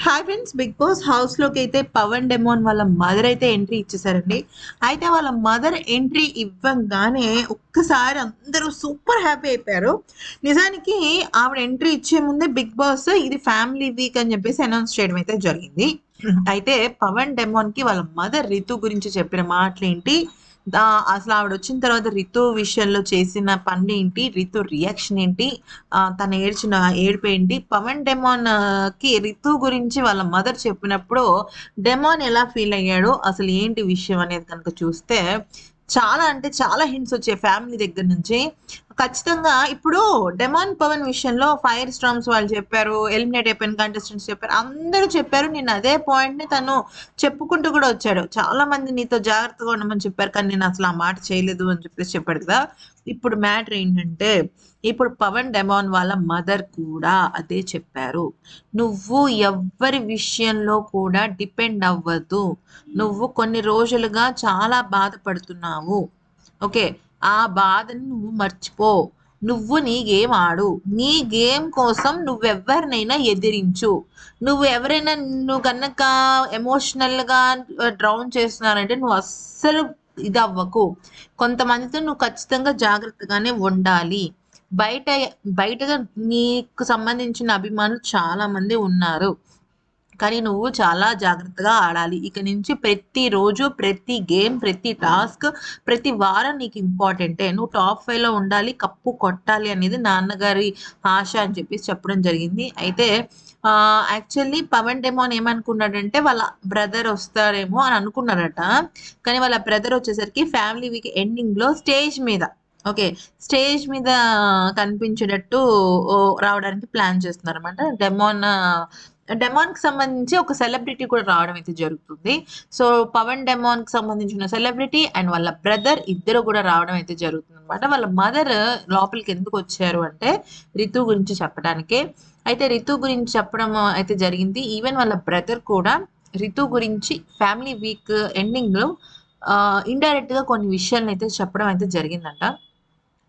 Hi friends big Boss హౌస్లోకి అయితే Pavan demon వాళ్ళ మదర్ అయితే ఎంట్రీ ఇచ్చేసారండి. అయితే వాళ్ళ మదర్ ఎంట్రీ ఇవ్వగానే ఒక్కసారి అందరూ సూపర్ హ్యాపీ అయిపోయారు. నిజానికి ఆవిడ ఎంట్రీ ఇచ్చే ముందే బిగ్ బాస్ ఇది ఫ్యామిలీ వీక్ అని చెప్పేసి అనౌన్స్ చేయడం అయితే జరిగింది. అయితే పవన్ డెమోన్కి వాళ్ళ మదర్ రితు గురించి చెప్పిన మాటలేంటి? దా- అసలు ఆవిడ వచ్చిన తర్వాత రితు విషయంలో చేసిన పని ఏంటి రితు రియాక్షన్ ఏంటి? తను ఏడ్చిన ఏడుపు ఏంటి పవన్ డెమాన్కి రితు గురించి వాళ్ళ మదర్ చెప్పినప్పుడు డెమాన్ ఎలా ఫీల్ అయ్యాడో? అసలు ఏంటి విషయం అనేది కనుక చూస్తే చాలా అంటే చాలా హింట్స్ వచ్చాయి ఫ్యామిలీ దగ్గర నుంచి. ఖచ్చితంగా ఇప్పుడు డెమాన్ పవన్ విషయంలో ఫైర్ స్ట్రామ్స్ వాళ్ళు చెప్పారు ఎలిమినేట్ అయిపోయిన కంటెస్టెంట్స్ చెప్పారు అందరూ చెప్పారు. నేను అదే పాయింట్ని తను చెప్పుకుంటూ కూడా వచ్చాడు. చాలా మంది నీతో జాగ్రత్తగా ఉండమని చెప్పారు కానీ నేను అసలు ఆ మాట చేయలేదు అని చెప్పేసి చెప్పాడు కదా. ఇప్పుడు మ్యాటర్ ఏంటంటే ఇప్పుడు పవన్ డెమాన్ వాళ్ళ మదర్ కూడా అదే చెప్పారు. నువ్వు ఎవ్వరి విషయంలో కూడా డిపెండ్ అవ్వద్దు నువ్వు కొన్ని రోజులుగా చాలా బాధపడుతున్నావు. ఓకే? ఆ బాధను నువ్వు మర్చిపో. నువ్వు నీ గేమ్ ఆడు. నీ గేమ్ కోసం నువ్వెవరినైనా ఎదిరించు. నువ్వు ఎవరైనా నువ్వు కనుక ఎమోషనల్గా డ్రౌన్ చేస్తున్నారంటే నువ్వు అస్సలు ఇది అవ్వకు కొంతమందితో నువ్వు ఖచ్చితంగా జాగ్రత్తగానే ఉండాలి. బయట బయటగా నీకు సంబంధించిన అభిమానులు చాలా మంది ఉన్నారు. కానీ నువ్వు చాలా జాగ్రత్తగా ఆడాలి. ఇక నుంచి ప్రతి రోజు ప్రతి గేమ్ ప్రతి టాస్క్ ప్రతి వారం నీకు ఇంపార్టెంటే. నువ్వు టాప్ ఫైవ్లో ఉండాలి కప్పు కొట్టాలి అనేది నాన్నగారి ఆశ అని చెప్పేసి చెప్పడం జరిగింది. అయితే యాక్చువల్లీ పవన్ డెమోన్ ఏమనుకున్నాడంటే వాళ్ళ బ్రదర్ వస్తారేమో అని అనుకున్నారట. కానీ వాళ్ళ బ్రదర్ వచ్చేసరికి ఫ్యామిలీ వీక్ ఎండింగ్లో స్టేజ్ మీద ఓకే స్టేజ్ మీద కనిపించేటట్టు రావడానికి ప్లాన్ చేస్తున్నారు అనమాట డెమోన్ డెమాన్కి సంబంధించి ఒక సెలబ్రిటీ కూడా రావడం అయితే జరుగుతుంది. సో పవన్ డెమాన్కి సంబంధించిన సెలబ్రిటీ అండ్ వాళ్ళ బ్రదర్ ఇద్దరు కూడా రావడం అయితే జరుగుతుంది అనమాట వాళ్ళ మదర్ లోపలికి ఎందుకు వచ్చారు అంటే రితు గురించి చెప్పడానికే. అయితే రితు గురించి చెప్పడం అయితే జరిగింది. ఈవెన్ వాళ్ళ బ్రదర్ కూడా రితు గురించి ఫ్యామిలీ వీక్ ఎండింగ్లో ఇండైరెక్ట్గా కొన్ని విషయాలను అయితే చెప్పడం అయితే జరిగిందంట.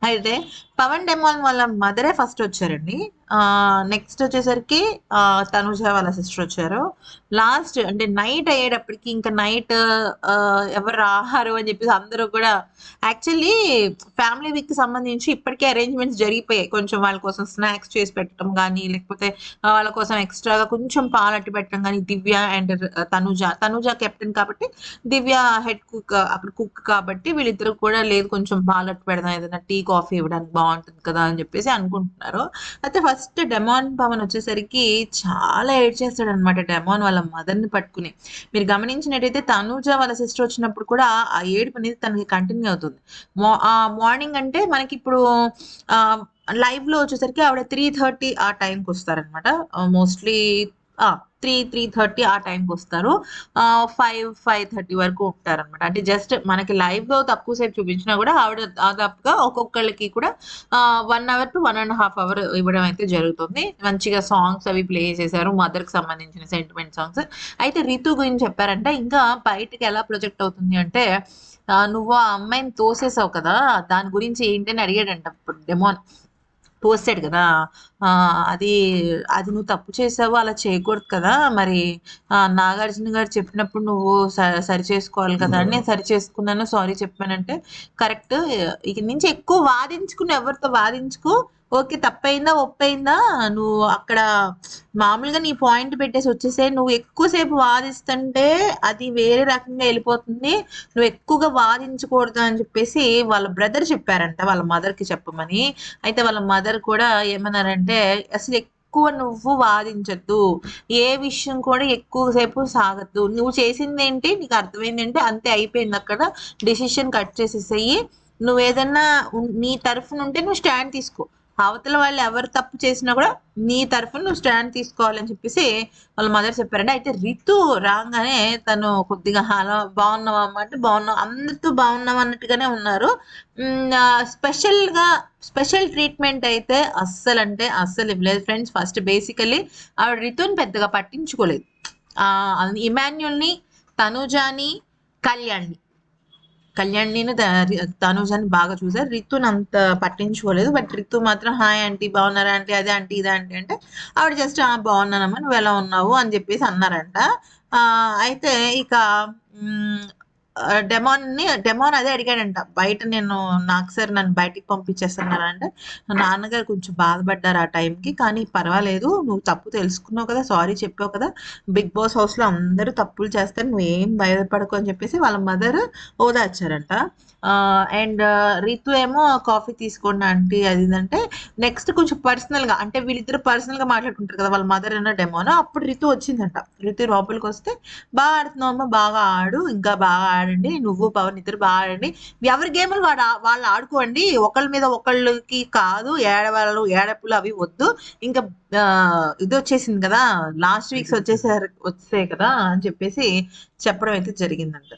అయితే పవన్ డెమాన్ వాళ్ళ మదరే ఫస్ట్ వచ్చారండి. నెక్స్ట్ వచ్చేసరికి తనుజ వాళ్ళ సిస్టర్ వచ్చారు. లాస్ట్ అంటే నైట్ అయ్యేటప్పటికి ఇంకా నైట్ ఎవరు రాహారు అని చెప్పేసి అందరూ కూడా యాక్చువల్లీ ఫ్యామిలీ వీక్కి సంబంధించి ఇప్పటికే అరేంజ్మెంట్స్ జరిగిపోయాయి. కొంచెం వాళ్ళ కోసం స్నాక్స్ చేసి పెట్టడం కానీ లేకపోతే వాళ్ళ కోసం ఎక్స్ట్రాగా కొంచెం పాలట్టి పెట్టడం కానీ దివ్య అండ్ తనుజ. తనుజ కెప్టెన్ కాబట్టి దివ్య హెడ్ కుక్ అప్పుడు కుక్ కాబట్టి వీళ్ళిద్దరు కూడా లేదు కొంచెం పాలట్టు పెడదాం ఏదైనా టీ కాఫీ ఇవ్వడానికి బాగుంటుంది కదా అని చెప్పేసి అనుకుంటున్నారు. అయితే ఫస్ట్ ఫస్ట్ డెమాన్ పవన్ వచ్చేసరికి చాలా ఏడ్ చేస్తాడు అనమాట డెమాన్ వాళ్ళ మదర్ని పట్టుకుని. మీరు గమనించినట్టయితే తనూజ వాళ్ళ సిస్టర్ వచ్చినప్పుడు కూడా ఆ ఏడుపు అనేది తనకి కంటిన్యూ అవుతుంది. మార్నింగ్ అంటే మనకి ఇప్పుడు లైవ్లో వచ్చేసరికి ఆవిడ త్రీ థర్టీ ఆ టైంకి వస్తారనమాట మోస్ట్లీ త్రీ త్రీ థర్టీ ఆ టైంకి వస్తారు. ఫైవ్ ఫైవ్ థర్టీ వరకు ఉంటారనమాట అంటే జస్ట్ మనకి లైవ్గా తక్కువ సేపు చూపించినా కూడా ఆవిడ దాదాపుగా ఒక్కొక్కళ్ళకి కూడా one hour two one and half hour ఇవ్వడం అయితే జరుగుతుంది. మంచిగా సాంగ్స్ అవి ప్లే చేశారు మదర్కి సంబంధించిన సెంటిమెంట్ సాంగ్స్ అయితే రితు గురించి చెప్పారంటే. ఇంకా బయటకి ఎలా ప్రొజెక్ట్ అవుతుంది అంటే నువ్వు ఆ అమ్మాయిని తోసేసావు కదా దాని గురించి ఏంటని అడిగాడంట డెమోన్. తోసాడు కదా. ఆ, అది అది నువ్వు తప్పు చేసావు అలా చేయకూడదు కదా. మరి ఆ, నాగార్జున గారు చెప్పినప్పుడు నువ్వు సరి చేసుకోవాలి కదా అని నేను సరి చేసుకున్నాను సారీ చెప్పానంటే. కరెక్ట్. ఇక నుంచి ఎక్కువ వాదించుకుని ఎవరితో వాదించుకో ఓకే తప్పైందా ఒప్పైందా? నువ్వు అక్కడ మామూలుగా నీ పాయింట్ పెట్టేసి వచ్చేసే నువ్వు ఎక్కువసేపు వాదిస్తుంటే అది వేరే రకంగా వెళ్ళిపోతుంది. నువ్వు ఎక్కువగా వాదించకూడదు అని చెప్పేసి వాళ్ళ బ్రదర్ చెప్పారంట వాళ్ళ మదర్కి కి చెప్పమని. అయితే వాళ్ళ మదర్ కూడా ఏమన్నారంటే అసలు ఎక్కువ నువ్వు వాదించద్దు. ఏ విషయం కూడా ఎక్కువసేపు సాగద్దు. నువ్వు చేసింది ఏంటి? నీకు అర్థమైంది ఏంటి? అంతే అయిపోయింది అక్కడ. డిసిషన్ కట్ చేసేసేయి. నువ్వు ఏదన్నా నీ తరఫున ఉంటే నువ్వు స్టాండ్ తీసుకో. అవతల వాళ్ళు ఎవరు తప్పు చేసినా కూడా నీ తరఫున నువ్వు స్టాండ్ తీసుకోవాలని చెప్పేసి వాళ్ళ మదర్ చెప్పారంటే అయితే రితు రాగానే తను కొద్దిగా హలో బాగున్నావా అమ్మ? అంటే బాగున్నావు అందరితో బాగున్నావు అన్నట్టుగానే ఉన్నారు. స్పెషల్గా స్పెషల్ ట్రీట్మెంట్ అయితే అస్సలు అంటే అస్సలు ఇవ్వలేదు ఫ్రెండ్స్. ఫస్ట్ బేసికలీ ఆవిడ రితుని పెద్దగా పట్టించుకోలేదు. ఇమాన్యుల్ని తనుజాని కళ్యాణ్ని. కళ్యాణిని తనుజని బాగా చూసారు. రితుని అంత పట్టించుకోలేదు. బట్ రితు మాత్రం హాయ్ ఆంటీ బాగున్నారా ఆంటీ? అదే ఆంటీ ఇదే ఆంటీ అంటే ఆవిడ జస్ట్ బాగున్నానమ్మా నువ్వు ఎలా ఉన్నావు? అని చెప్పేసి అన్నారంట. ఆ, అయితే ఇక డెమాన్ని డెమాన్ అదే అడిగాడంట. బయట నేను నాకు సార్ నన్ను బయటికి పంపించేస్తున్నారంటే నాన్నగారు కొంచెం బాధపడ్డారు ఆ టైంకి కానీ పర్వాలేదు నువ్వు తప్పు తెలుసుకున్నావు కదా సారీ చెప్పావు కదా బిగ్ బాస్ హౌస్లో అందరూ తప్పులు చేస్తారు నువ్వేం భయపడకు అని చెప్పేసి వాళ్ళ మదర్ ఓదార్చారంట అండ్ రితు ఏమో కాఫీ తీసుకోండి ఆంటీ అది అంటే నెక్స్ట్ కొంచెం పర్సనల్గా అంటే వీళ్ళిద్దరు పర్సనల్గా మాట్లాడుకుంటారు కదా వాళ్ళ మదర్ అన్న డెమోనో అప్పుడు రితు వచ్చిందంట. రితు లోపలికి వస్తే బాగా ఆడుతున్నావు బాగా ఆడు ఇంకా బాగా ఆడు ఆడండి నువ్వు పవన్ ఇద్దరు బాగా ఆడండి. ఎవరి గేములు వాడు వాళ్ళు ఆడుకోండి. ఒకళ్ళ మీద ఒకళ్ళకి కాదు ఏడవాళ్ళు ఏడపులు అవి వద్దు. ఇంకా ఇది వచ్చేసింది కదా లాస్ట్ వీక్స్ వచ్చేసారు వచ్చాయి కదా అని చెప్పేసి చెప్పడం అయితే జరిగిందంట.